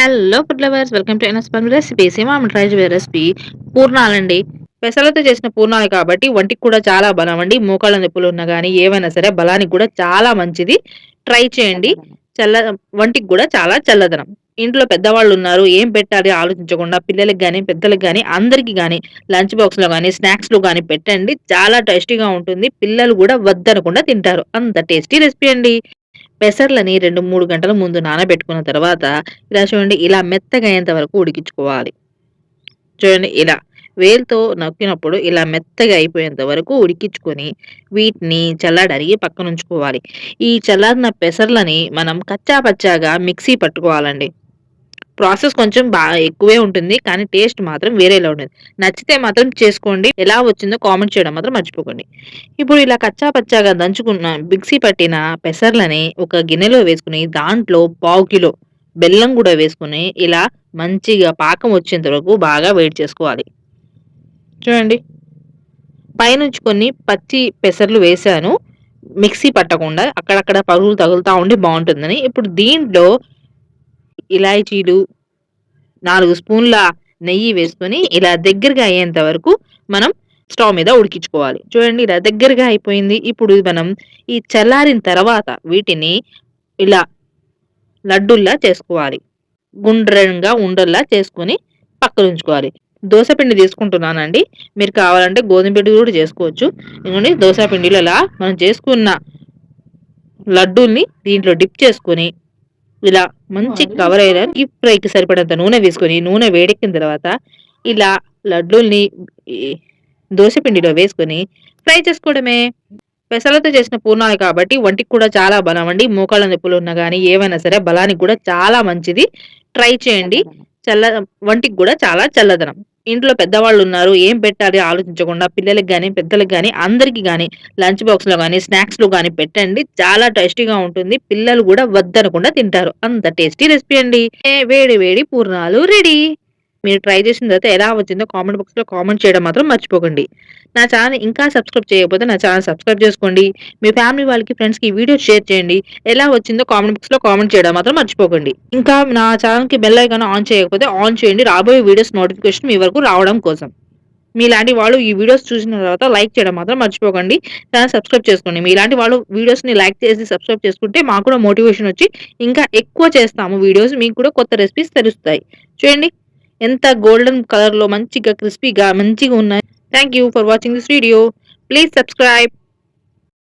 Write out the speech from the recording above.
Hello food lovers welcome to ఎన్ఎస్పన్ recipes ఏమో try చేయే recipe పూర్ణాలండి పెసలతో చేసిన పూర్ణాలు కాబట్టి వంటికి కూడా చాలా బలం అండి. మోకాళ్ళ నొప్పులు ఉన్నా కానీ ఏవైనా సరే బలానికి కూడా చాలా మంచిది. ట్రై చేయండి. చల్ల వంటికి కూడా చాలా చల్లదనం. ఇంట్లో పెద్దవాళ్ళు ఉన్నారు ఏం పెట్టాలి ఆలోచించకుండా పిల్లలకి కానీ పెద్దలకు కానీ అందరికీ కానీ లంచ్ బాక్స్లో కానీ స్నాక్స్లో కానీ పెట్టండి. చాలా టేస్టీగా ఉంటుంది. పిల్లలు కూడా వద్దనకుండా తింటారు. అంత టేస్టీ రెసిపీ అండి. పెసర్లని రెండు మూడు గంటల ముందు నానబెట్టుకున్న తర్వాత ఇలా చూడండి ఇలా మెత్తగా అయ్యేంత వరకు ఉడికించుకోవాలి. చూడండి ఇలా వేలుతో నొక్కినప్పుడు ఇలా మెత్తగా అయిపోయేంత వరకు ఉడికించుకొని వీటిని చల్లాడరిగి పక్కన ఉంచుకోవాలి. ఈ చల్లారిన పెసర్లని మనం కచ్చా పచ్చాగా మిక్సీ పట్టుకోవాలండి. ప్రాసెస్ కొంచెం బాగా ఎక్కువే ఉంటుంది కానీ టేస్ట్ మాత్రం వేరేలా ఉంటుంది నచ్చితే మాత్రం చేసుకోండి ఎలా వచ్చిందో కామెంట్ చేయడం మాత్రం మర్చిపోకండి. ఇప్పుడు ఇలా కచ్చా పచ్చాగా దంచుకున్న మిక్సీ పట్టిన పెసర్లని ఒక గిన్నెలో వేసుకుని దాంట్లో పావు కిలో బెల్లం కూడా వేసుకుని ఇలా మంచిగా పాకం వచ్చేంత వరకు బాగా వెయిట్ చేసుకోవాలి. చూడండి. పైనుంచి కొన్ని పచ్చి పెసర్లు వేసాను మిక్సీ పట్టకుండా అక్కడక్కడ పరుగులు తగులుతూ ఉండి బాగుంటుందని. ఇప్పుడు దీంట్లో ఇలాచీలు నాలుగు స్పూన్ల నెయ్యి వేసుకొని ఇలా దగ్గరగా అయ్యేంత వరకు మనం స్టవ్ మీద ఉడికించుకోవాలి. చూడండి ఇలా దగ్గరగా అయిపోయింది. ఇప్పుడు మనం ఈ చల్లారిన తర్వాత వీటిని ఇలా లడ్డుల్లా చేసుకోవాలి. గుండ్రంగా ఉండల్లా చేసుకొని పక్కన ఉంచుకోవాలి. పిండి తీసుకుంటున్నానండి. మీరు కావాలంటే గోధుమ పిండి కూడా చేసుకోవచ్చు. ఎందుకంటే పిండిలో ఇలా మనం చేసుకున్న లడ్డూల్ని దీంట్లో డిప్ చేసుకొని ఇలా మంచి కవర్ అయిన డీప్ ఫ్రైకి సరిపడంత నూనె వేసుకొని నూనె వేడెక్కిన తర్వాత ఇలా లడ్డూల్ని పిండిలో వేసుకొని ఫ్రై చేసుకోవడమే. పెసలతో చేసిన పూర్ణాలు కాబట్టి వంటికి కూడా చాలా బలం అండి. మోకాళ్ళ నొప్పులు ఉన్నా కానీ ఏవైనా సరే బలానికి కూడా చాలా మంచిది. ట్రై చేయండి. చల్ల వంటికి కూడా చాలా చల్లదనం. ఇంట్లో పెద్దవాళ్ళు ఉన్నారు ఏం పెట్టాలి ఆలోచించకుండా పిల్లలకి కానీ పెద్దలకు కానీ అందరికీ కానీ లంచ్ బాక్స్లో కానీ స్నాక్స్లో కానీ పెట్టండి. చాలా టేస్టీగా ఉంటుంది. పిల్లలు కూడా వద్దనకుండా తింటారు. అంత టేస్టీ రెసిపీ అండి. వేడి వేడి పూర్ణాలు రెడీ. మీరు ట్రై చేసిన తర్వాత ఎలా వచ్చిందో కామెంట్ బాక్స్లో కామెంట్ చేయడం మాత్రం మర్చిపోకండి. నా ఛానల్ ఇంకా సబ్స్క్రైబ్ చేయకపోతే నా ఛానల్ సబ్స్క్రైబ్ చేసుకోండి. మీ ఫ్యామిలీ వాళ్ళకి ఫ్రెండ్స్కి వీడియో షేర్ చేయండి. ఎలా వచ్చిందో కామెంట్ బాక్స్లో కామెంట్ చేయడం మాత్రం మర్చిపోకండి. ఇంకా నా ఛానల్కి బెల్ ఐకాన్ ఆన్ చేయకపోతే ఆన్ చేయండి. రాబోయే వీడియోస్ నోటిఫికేషన్ మీ వరకు రావడం కోసం. మీలాంటి వాళ్ళు ఈ వీడియోస్ చూసిన తర్వాత లైక్ చేయడం మాత్రం మర్చిపోకండి. ఛానల్ సబ్స్క్రైబ్ చేసుకోండి. మీలాంటి వాళ్ళు వీడియోస్ని లైక్ చేసి సబ్స్క్రైబ్ చేసుకుంటే మాకు కూడా మోటివేషన్ వచ్చి ఇంకా ఎక్కువ చేస్తాము వీడియోస్ మీకు కూడా కొత్త రెసిపీస్ తెలుస్తాయి. చూడండి. ఎంత గోల్డెన్ కలర్లో మంచిగా క్రిస్పీగా మంచిగా ఉన్నాయి. Thank you for watching this video please subscribe